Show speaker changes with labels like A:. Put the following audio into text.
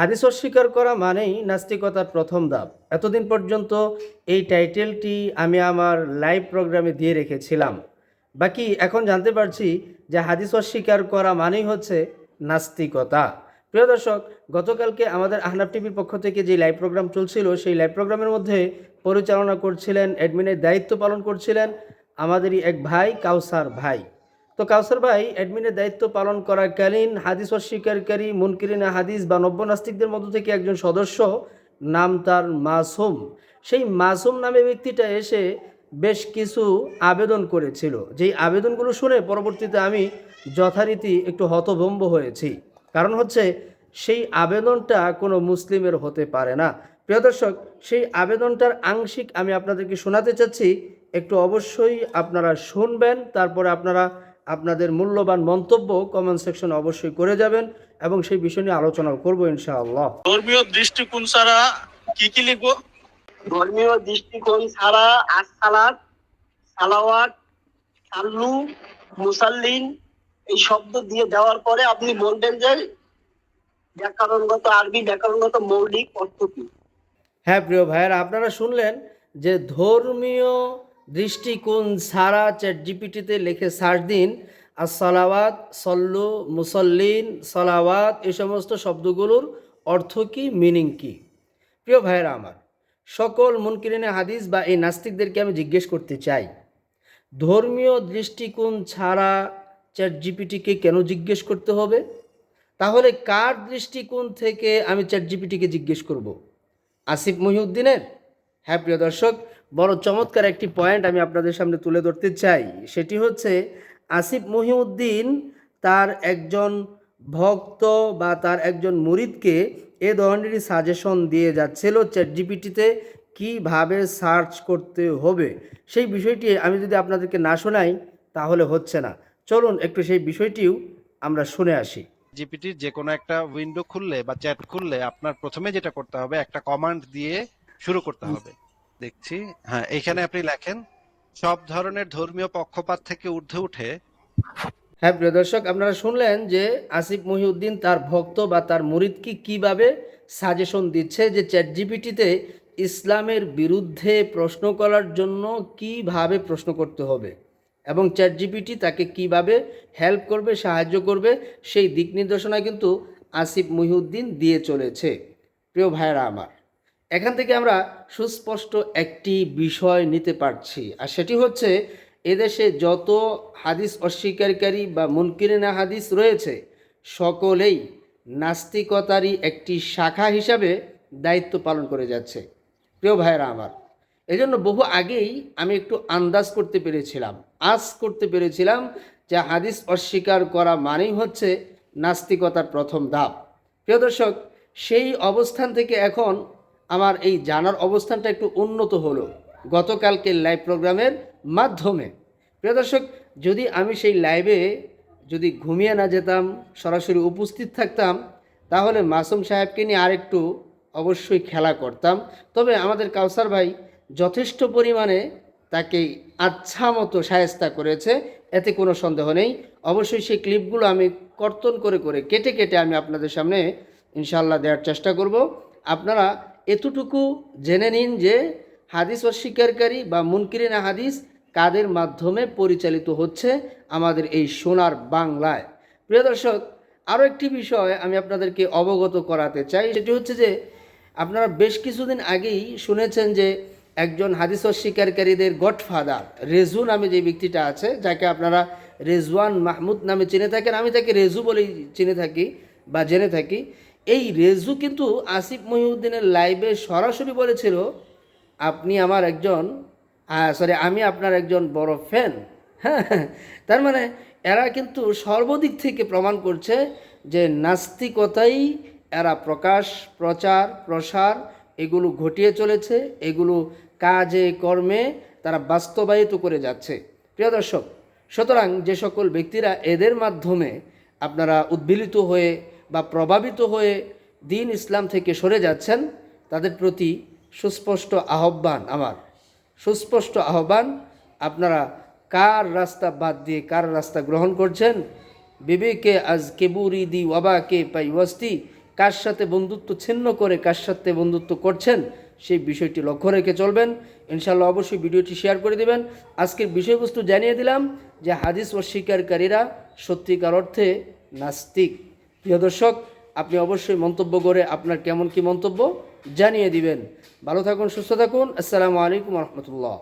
A: হাদিস অস্বীকার করা মানেই নাস্তিকতার প্রথম ধাপ। এতদিন পর্যন্ত এই টাইটেলটি আমি আমার লাইভ প্রোগ্রামে দিয়ে রেখেছিলাম। বাকি এখন জানতে পারছি যে হাদিস অস্বীকার করা মানেই হচ্ছে নাস্তিকতা। প্রিয় দর্শক, গতকালকে আমাদের আহনাব টিভির পক্ষ থেকে যে লাইভ প্রোগ্রাম চলছিল, সেই লাইভ প্রোগ্রামের মধ্যে পরিচালনা করছিলেন অ্যাডমিনের দায়িত্ব পালন করছিলেন আমাদেরই এক ভাই, কাউসার ভাই। তো কাউসার ভাই অ্যাডমিনের দায়িত্ব পালন করাকালীন হাদিস অস্বীকারী, মুনকিরিনা হাদিস বা নব্য নাস্তিকদের মধ্য থেকে একজন সদস্য, নাম তার মাসুম। সেই মাসুম নামে ব্যক্তিটা এসে বেশ কিছু আবেদন করেছিল। যেই আবেদনগুলো শুনে পরবর্তীতে আমি যথারীতি একটু হতভম্ব হয়েছি। কারণ হচ্ছে, সেই আবেদনটা কোনো মুসলিমের হতে পারে না। প্রিয় দর্শক, সেই আবেদনটার আংশিক আমি আপনাদেরকে শোনাতে চাচ্ছি। একটু অবশ্যই আপনারা শুনবেন, তারপরে আপনারা আপনাদের মূল্যবান মন্তব্য কমেন্ট সেকশন অবশ্যই করে যাবেন এবং সেই বিষয় নিয়ে আলোচনা করব ইনশাআল্লাহ।
B: ধর্মীয় দৃষ্টিকোণ ছাড়া কি কি লিখব?
C: ধর্মীয় দৃষ্টিকোণ ছাড়া আসসালাত সালাওয়াত সাল্লু মুসাল্লিন এই শব্দ দিয়ে দেওয়ার পরে আপনি বলবেন যে ব্যাকরণগত আরবি ব্যাকরণগত মৌলিক অর্থ কি?
A: হ্যাঁ প্রিয় ভাইয়েরা আপনারা শুনলেন যে ধর্মীয় দৃষ্টিকোণ ছাড়া চ্যাট জিপিটিতে লিখে সার্চ দিন আর সালাওয়াত সল্লু, মুসল্লিন, সালাওয়াত এই সমস্ত শব্দগুলোর অর্থ কী, মিনিং কি? প্রিয় ভাইয়েরা আমার, সকল মুনকিরিনে হাদিস বা এই নাস্তিকদেরকে আমি জিজ্ঞেস করতে চাই, ধর্মীয় দৃষ্টিকোণ ছাড়া চ্যাট জিপিটিকে কেন জিজ্ঞেস করতে হবে? তাহলে কার দৃষ্টিকোণ থেকে আমি চ্যাট জিপিটিকে জিজ্ঞেস করব? আসিফ মহিউদ্দিনের? হ্যাঁ প্রিয় দর্শক বড় চমৎকার একটি পয়েন্ট আমি আপনাদের সামনে তুলে ধরতে চাই। সেটি হচ্ছে আসিফ মহিউদ্দিন তার একজন ভক্ত বা তার একজন মুরিদকে এ ধরনেরই সাজেশন দিয়ে যাচ্ছিল চ্যাট জিপিটিতে কীভাবে সার্চ করতে হবে। সেই বিষয়টি আমি যদি আপনাদেরকে না শোনাই তাহলে হচ্ছে না। চলুন একটু সেই বিষয়টিও আমরা শুনে আসি।
D: জিপিটির যে কোনো একটা উইন্ডো খুললে বা চ্যাট খুললে আপনার প্রথমে যেটা করতে হবে একটা কমান্ড দিয়ে শুরু করতে হবে। দেখছি। হ্যাঁ এখানে আপনি লেখেন সব ধরনের ধর্মীয় পক্ষপাত থেকে ঊর্ধ্বে উঠে
A: হ্যাঁ প্রিয় দর্শক আপনারা শুনলেন যে আসিফ মহিউদ্দিন তার ভক্ত বা তার মুরিদকে কীভাবে সাজেশন দিচ্ছে যে চ্যাট জিপিটিতে ইসলামের বিরুদ্ধে প্রশ্ন করার জন্য কীভাবে প্রশ্ন করতে হবে এবং চ্যাট জিপিটি তাকে কীভাবে হেল্প করবে সাহায্য করবে সেই দিক নির্দেশনা কিন্তু আসিফ মহিউদ্দিন দিয়ে চলেছে। প্রিয় ভাইয়েরা আমার এখান থেকে আমরা সুস্পষ্ট একটি বিষয় নিতে পারছি, আর সেটি হচ্ছে এদেশে যত হাদিস অস্বীকারী বা মুনকিরিনা হাদিস রয়েছে, সকলেই নাস্তিকতারই একটি শাখা হিসাবে দায়িত্ব পালন করে যাচ্ছে। প্রিয় ভাইয়েরা আমার, এজন্য বহু আগেই আমি একটু আন্দাজ করতে পেরেছিলাম আজ করতে পেরেছিলাম যে হাদিস অস্বীকার করা মানেই হচ্ছে নাস্তিকতার প্রথম ধাপ। প্রিয় দর্শক, সেই অবস্থান থেকে এখন আমার এই জানার অবস্থানটা একটু উন্নত হলো গতকালকে লাইভ প্রোগ্রামের মাধ্যমে। প্রিয় দর্শক, যদি আমি সেই লাইভে যদি ঘুমিয়ে না যেতাম, সরাসরি উপস্থিত থাকতাম, তাহলে মাসুম সাহেবকে নিয়ে আরেকটু অবশ্যই খেলা করতাম। তবে আমাদের কাউসার ভাই যথেষ্ট পরিমাণে তাকে আচ্ছা মতো সায়স্তা করেছে, এতে কোনো সন্দেহ নেই। অবশ্যই সেই ক্লিপগুলো আমি কর্তন করে করে কেটে কেটে আমি আপনাদের সামনে ইনশাল্লাহ দেওয়ার চেষ্টা করব। আপনারা এতটুকু জেনে নিন যে হাদিস অস্বীকারী বা মুনকিরিনা হাদিস কাদের মাধ্যমে পরিচালিত হচ্ছে আমাদের এই সোনার বাংলায়। প্রিয় দর্শক, আরও একটি বিষয় আমি আপনাদেরকে অবগত করাতে চাই। সেটি হচ্ছে যে আপনারা বেশ কিছুদিন আগেই শুনেছেন যে একজন হাদিস অস্বীকারীদের গডফাদার রেজু নামে যে ব্যক্তিটা আছে, যাকে আপনারা রেজওয়ান মাহমুদ নামে চিনে থাকেন। আমি তাকে রেজু বলেই চিনে থাকি বা জেনে থাকি। এই রেজু কিন্তু আসিফ মহিউদ্দিনের লাইভে সরাসরি বলেছিল, আপনি আমার একজন সরি আমি আপনার একজন বড় ফ্যান হ্যাঁ তার মানে এরা কিন্তু সর্বদিক থেকে প্রমাণ করছে যে নাস্তিকতাই এরা প্রকাশ, প্রচার, প্রসার, এগুলো ঘটিয়ে চলেছে, এগুলো কাজে, কর্মে তারা বাস্তবায়িত করে যাচ্ছে। প্রিয় দর্শক, সুতরাং যে সকল ব্যক্তিরা এদের মাধ্যমে আপনারা উদ্বেলিত হয়ে বা প্রভাবিত হয়ে দিন ইসলাম থেকে সরে যাচ্ছেন, তাদের প্রতি সুস্পষ্ট আহ্বান আমার। সুস্পষ্ট আহ্বান, আপনারা কার রাস্তা বাদ দিয়ে কার রাস্তা গ্রহণ করছেন? বিবেকে আজ কেবুরি দি কে পাই ওয়াস্তি, কার সাথে বন্ধুত্ব ছিন্ন করে কার সাথে বন্ধুত্ব করছেন? সেই বিষয়টি লক্ষ্য রেখে চলবেন। ইনশাল্লাহ অবশ্যই ভিডিওটি শেয়ার করে দিবেন। আজকের বিষয়বস্তু জানিয়ে দিলাম যে হাদিস অস্বীকারীরা সত্যিকার অর্থে নাস্তিক। প্রিয় দর্শক, আপনি অবশ্যই মন্তব্য করে আপনার কেমন কি মন্তব্য জানিয়ে দিবেন। ভালো থাকুন, সুস্থ থাকুন। আসসালামু আলাইকুম রহমতুল্লাহ।